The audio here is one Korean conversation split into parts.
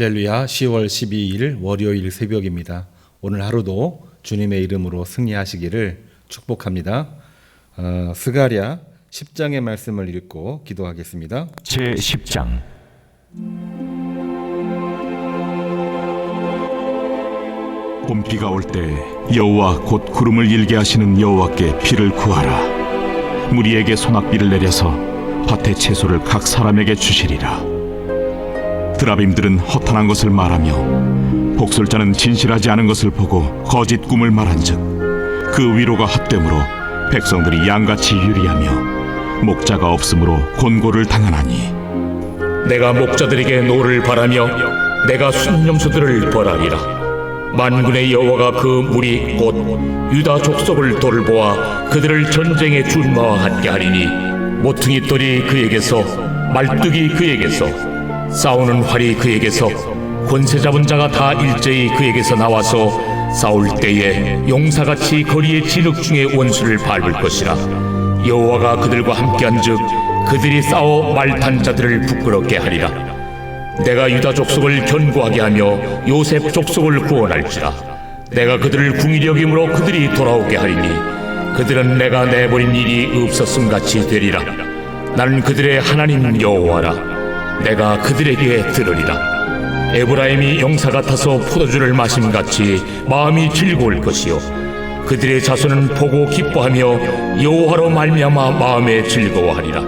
할렐루야 10월 12일 월요일 새벽입니다. 오늘 하루도 주님의 이름으로 승리하시기를 축복합니다. 어, 스가랴 10장의 말씀을 읽고 기도하겠습니다. 제 10장 봄비가 올 때 여호와 곧 구름을 일게 하시는 여호와께 비를 구하라 무리에게 소낙비를 내려서 밭의 채소를 각 사람에게 주시리라 드라빔들은 허탄한 것을 말하며 복술자는 진실하지 않은 것을 보고 거짓 꿈을 말한즉 그 위로가 헛되므로 백성들이 양같이 유리하며 목자가 없으므로 곤고를 당하나니. 내가 목자들에게 노를 바라며 내가 순념수들을 벌하리라. 만군의 여호와가 그 무리 곧 유다 족속을 돌보아 그들을 전쟁의 준마와 같게 하리니 모퉁이 돌이 그에게서 말뚝이 그에게서 싸우는 활이 그에게서 권세 잡은 자가 다 일제히 그에게서 나와서 싸울 때에 용사같이 거리의 진흙 중에 원수를 밟을 것이라. 여호와가 그들과 함께한즉 그들이 싸워 말탄 자들을 부끄럽게 하리라. 내가 유다 족속을 견고하게 하며 요셉 족속을 구원할지라. 내가 그들을 궁일이 여김으로 그들이 돌아오게 하리니 그들은 내가 내버린 일이 없었음 같이 되리라. 나는 그들의 하나님 여호와라 내가 그들에게 들으리라. 에브라임이 용사 같아서 포도주를 마심 같이 마음이 즐거울 것이요. 그들의 자손은 보고 기뻐하며 여호와로 말미암아 마음에 즐거워하리라.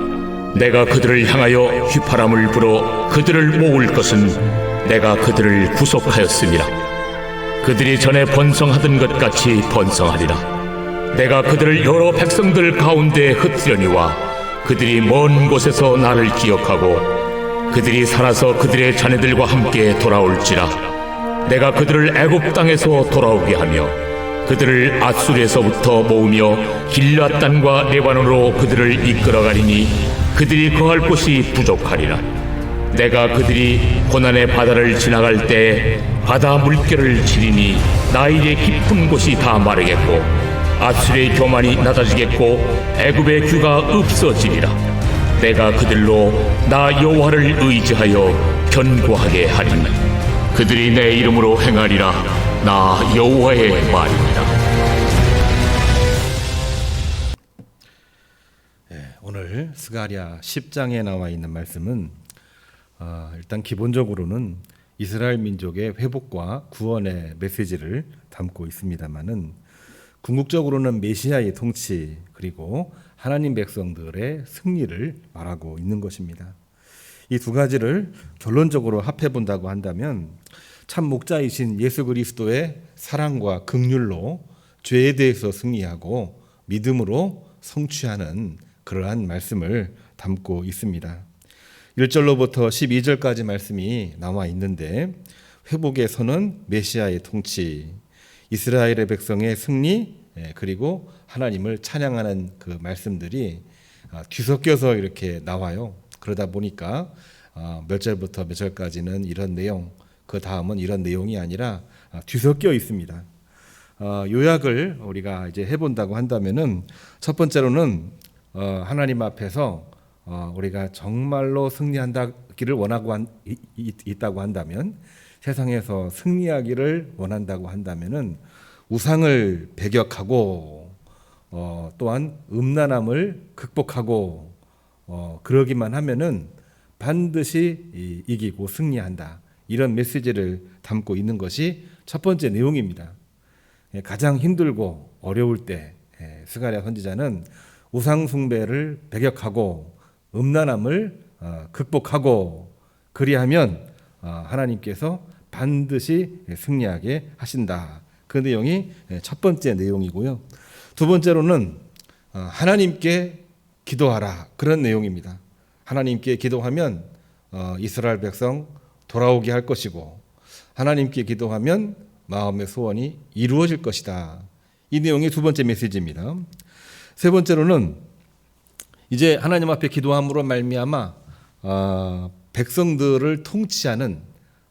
내가 그들을 향하여 휘파람을 불어 그들을 모을 것은 내가 그들을 구속하였음이라. 그들이 전에 번성하던 것 같이 번성하리라. 내가 그들을 여러 백성들 가운데 흩으려니와 그들이 먼 곳에서 나를 기억하고 그들이 살아서 그들의 자녀들과 함께 돌아올지라. 내가 그들을 애굽 땅에서 돌아오게 하며 그들을 아수르에서부터 모으며 길앗 땅과 레바논으로 그들을 이끌어가리니 그들이 거할 곳이 부족하리라. 내가 그들이 고난의 바다를 지나갈 때 바다 물결을 치리니 나일의 깊은 곳이 다 마르겠고 아수르의 교만이 낮아지겠고 애굽의 규가 없어지리라 내가 그들로 나 여호와를 의지하여 견고하게 하리니 그들이 내 이름으로 행하리라. 나 여호와의 말이니라 오늘 스가랴 10장에 나와 있는 말씀은 어, 일단 기본적으로는 이스라엘 민족의 회복과 구원의 메시지를 담고 있습니다만은 궁극적으로는 메시아의 통치 그리고 하나님 백성들의 승리를 말하고 있는 것입니다. 이 두 가지를 결론적으로 합해 본다고 한다면 참 목자이신 예수 그리스도의 사랑과 긍휼로 죄에 대해서 승리하고 믿음으로 성취하는 그러한 말씀을 담고 있습니다. 1절로부터 12절까지 말씀이 나와 있는데 선은 메시아의 통치, 이스라엘의 백성의 승리, 예, 그리고 하나님을 찬양하는 그 말씀들이 아, 뒤섞여서 이렇게 나와요. 그러다 보니까 아, 몇 절부터 몇 절까지는 이런 내용, 그 다음은 이런 내용이 아니라 아, 뒤섞여 있습니다. 어, 요약을 우리가 이제 해본다고 한다면은 첫 번째로는 어, 하나님 앞에서 어, 우리가 정말로 승리한다기를 원하고 한, 있다고 한다면 세상에서 승리하기를 원한다고 한다면은 우상을 배격하고 어, 또한 음란함을 극복하고 어, 그러기만 하면은 반드시 이, 이기고 승리한다 이런 메시지를 담고 있는 것이 첫 번째 내용입니다. 예, 가장 힘들고 어려울 때 예, 스가랴 선지자는 우상 숭배를 배격하고 음란함을 어, 극복하고 그리하면 어, 하나님께서 반드시 승리하게 하신다. 그 내용이 예, 첫 번째 내용이고요. 두 번째로는 어, 하나님께 기도하라 그런 내용입니다. 하나님께 기도하면 이스라엘 백성 돌아오게 할 것이고 하나님께 기도하면 마음의 소원이 이루어질 것이다. 이 내용이 두 번째 메시지입니다. 세 번째로는 이제 하나님 앞에 기도함으로 말미암아 어, 백성들을 통치하는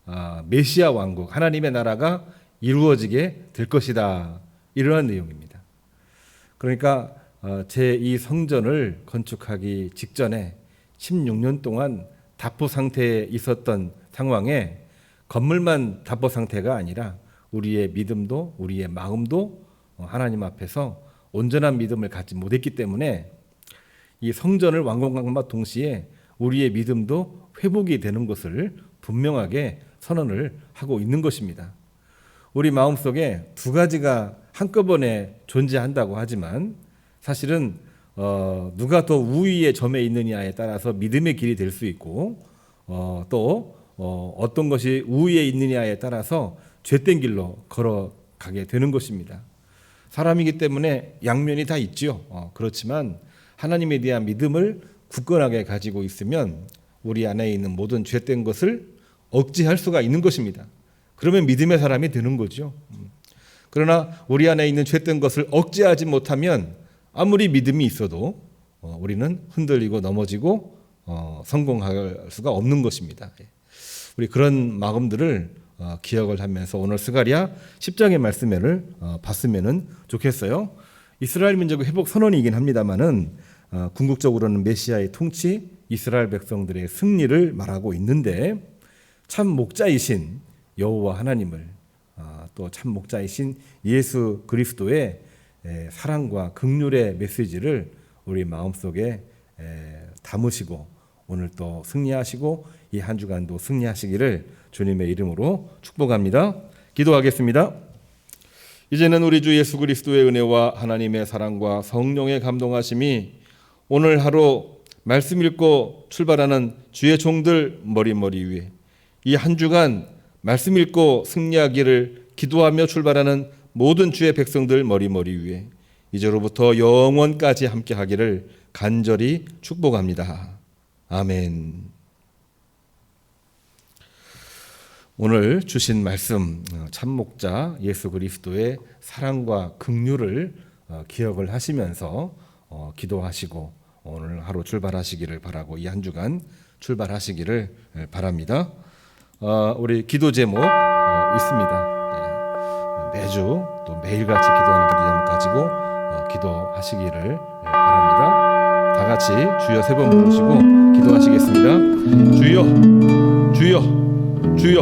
어, 메시아 왕국 하나님의 나라가 이루어지게 될 것이다 이러한 내용입니다. 그러니까 어, 제2 성전을 건축하기 직전에 16년 동안 답보 상태에 있었던 상황에 건물만 답보 상태가 아니라 우리의 믿음도 우리의 마음도 어, 하나님 앞에서 온전한 믿음을 갖지 못했기 때문에 이 성전을 완공함과 동시에 우리의 믿음도 회복이 되는 것을 분명하게 선언을 하고 있는 것입니다. 우리 마음속에 두 가지가 한꺼번에 존재한다고 하지만 사실은 어, 누가 더 우위에 점에 있느냐에 따라서 믿음의 길이 될 수 있고 어, 또 어, 어떤 것이 우위에 있느냐에 따라서 죄된 길로 걸어가게 되는 것입니다. 사람이기 때문에 양면이 다 있지요. 어, 그렇지만 하나님에 대한 믿음을 굳건하게 가지고 있으면 우리 안에 있는 모든 죄된 것을 억제할 수가 있는 것입니다. 그러면 믿음의 사람이 되는 거죠. 음. 그러나 우리 안에 있는 죄된 것을 억제하지 못하면 아무리 믿음이 있어도 어, 우리는 흔들리고 넘어지고 어, 성공할 수가 없는 것입니다. 예. 우리 그런 마음들을 어, 기억을 하면서 오늘 스가리아 10장의 말씀을 어, 봤으면은 좋겠어요. 이스라엘 민족의 회복 선언이긴 합니다만은 어, 궁극적으로는 메시아의 통치, 이스라엘 백성들의 승리를 말하고 있는데 참 목자이신 여호와 하나님을 아, 또참 목자이신 예수 그리스도의 에, 사랑과 극률의 메시지를 우리 마음속에 에, 담으시고 오늘 또 승리하시고 이 한 주간도 승리하시기를 주님의 이름으로 축복합니다. 기도하겠습니다. 이제는 우리 주 예수 그리스도의 은혜와 하나님의 사랑과 성령의 감동하심이 오늘 하루 말씀 읽고 출발하는 주의 종들 머리머리 위에 이 한 주간 말씀 읽고 승리하기를 기도하며 출발하는 모든 주의 백성들 머리머리 위에 이제로부터 영원까지 함께 하기를 간절히 축복합니다. 아멘. 오늘 주신 말씀 어, 참목자 예수 그리스도의 사랑과 긍휼을 어, 기억을 하시면서 어, 기도하시고 오늘 하루 출발하시기를 바라고 이 한 주간 출발하시기를 예, 바랍니다. 어, 우리 기도 제목 어, 있습니다. 예, 매주 또 매일같이 기도하는 기도 제목 가지고 어, 기도하시기를 예, 바랍니다. 다 같이 주여 세 번 부르시고 기도하시겠습니다. 주여, 주여, 주여.